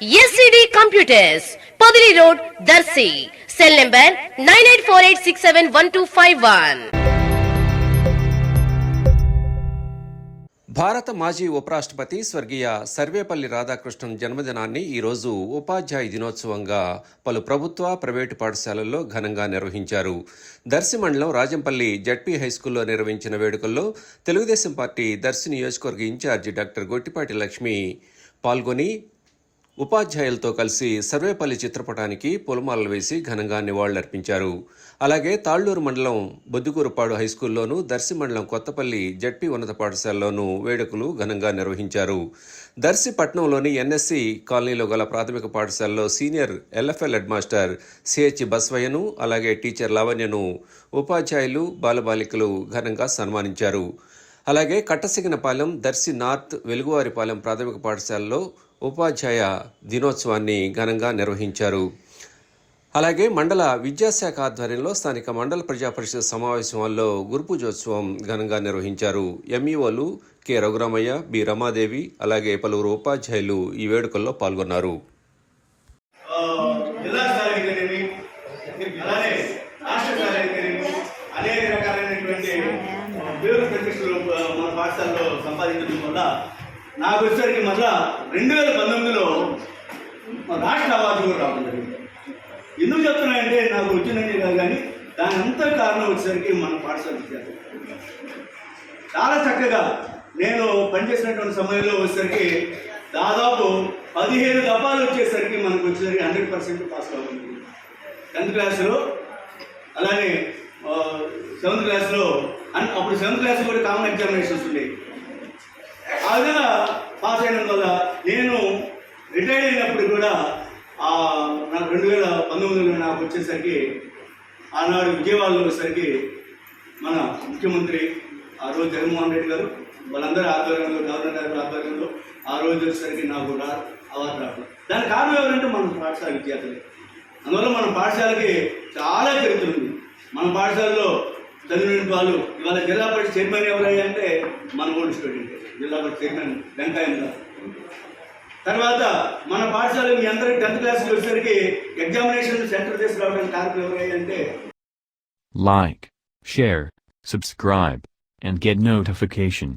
SCD computers Podili road Darsi cell number nine eight four eight six seven one two five one భారత మాజీ ఉపరాష్ట్రపతి స్వర్గీయ సర్వేపల్లి రాధాకృష్ణన్ జన్మదినాన్ని ఈరోజు ఉపాధ్యాయ దినోత్సవంగా పలు ప్రభుత్వ ప్రైవేటు పాఠశాలల్లో ఘనంగా నిర్వహించారు. దర్శి మండలం రాజంపల్లి జడ్పీ హైస్కూల్లో నిర్వహించిన వేడుకల్లో తెలుగుదేశం పార్టీ దర్శి నియోజకవర్గ ఇన్ఛార్జి డాక్టర్ గొట్టిపాటి లక్ష్మి పాల్గొని ఉపాధ్యాయులతో కలిసి సర్వేపల్లి చిత్రపటానికి పూలమాలలు వేసి ఘనంగా నివాళులర్పించారు. అలాగే తాళ్ళూరు మండలం బొద్దుకూరుపాడు హైస్కూల్లోనూ దర్శి మండలం కొత్తపల్లి జడ్పీ ఉన్నత పాఠశాలలోనూ వేడుకలు ఘనంగా నిర్వహించారు. దర్శి పట్నంలోని ఎన్ఎస్సి కాలనీలో గల ప్రాథమిక పాఠశాలలో senior LFL head master CH బస్వయ్యను అలాగే టీచర్ లావణ్యను ఉపాధ్యాయులు బాలబాలికలు ఘనంగా సన్మానించారు. అలాగే కట్టసిగినపాలెం దర్శి నార్త్ వెలుగువారిపాలెం ప్రాథమిక పాఠశాలలో ఉపాధ్యాయ దినోత్సవాన్ని ఘనంగా నిర్వహించారు. అలాగే మండల విద్యాశాఖ ఆధ్వర్యంలో స్థానిక మండల ప్రజా పరిషత్ సమావేశం హాల్లో ఘనంగా నిర్వహించారు. ఎంఈఓలు కె. రఘురామయ్య బి. రమాదేవి అలాగే పలువురు ఉపాధ్యాయులు ఈ వేడుకల్లో పాల్గొన్నారు. అనేక రకాలైనటువంటి మన పాఠశాలలో సంపాదించడం వల్ల నాకు వచ్చేసరికి మళ్ళా రెండు వేల పంతొమ్మిదిలో మా రాష్ట్ర అవార్డు కూడా రావడం జరిగింది. ఎందుకు చెప్తున్నాయంటే నాకు వచ్చిందని కాదు కానీ దాని అంతా కారణం వచ్చేసరికి మన పాఠశాల విద్యార్థులు. చాలా చక్కగా నేను పనిచేసినటువంటి సమయంలో వచ్చేసరికి దాదాపు పదిహేను డబ్బాలు వచ్చేసరికి మనకు వచ్చేసరికి హండ్రెడ్ పర్సెంట్ పాస్ అవ్వండి టెన్త్ క్లాస్లో అలానే సెవెంత్ క్లాస్లో అన్ అప్పుడు సెవెంత్ క్లాస్ కూడా కామన్ ఎగ్జామినేషన్స్ ఉండేవి ఆ విధంగా పాస్ అయిన వల్ల నేను రిటైర్ అయినప్పుడు కూడా నాకు రెండు వేల పంతొమ్మిదిలో నాకు వచ్చేసరికి ఆనాడు విజయవాడలో వచ్చేసరికి మన ముఖ్యమంత్రి ఆ రోజు జగన్మోహన్ రెడ్డి గారు వాళ్ళందరూ ఆధ్వర్యంలో గవర్నర్ గారి ఆధ్వర్యంలో ఆ రోజు వచ్చేసరికి నాకు రా అవార్డు రావడం. దానికి కారణం ఎవరంటే మన పాఠశాల విద్యార్థులే. అందువల్ల మన పాఠశాలకి చాలా చరిత్ర ఉంది. మన పాఠశాలలో చదివిన వాళ్ళు ఇవాళ జిల్లా పరిషత్ చైర్మన్ ఎవరయ్యా అంటే మన ఓల్డ్ స్టూడెంట్ జిల్లా పరిషత్ చైర్మన్ వెంకయ్య తర్వాత మన పాఠశాల మీ అందరికి టెన్త్ క్లాస్కి వచ్చేసరికి ఎగ్జామినేషన్ సెంటర్ తీసుకురావడానికి కారణం ఎవరయ్యా అంటే like share subscribe and get notification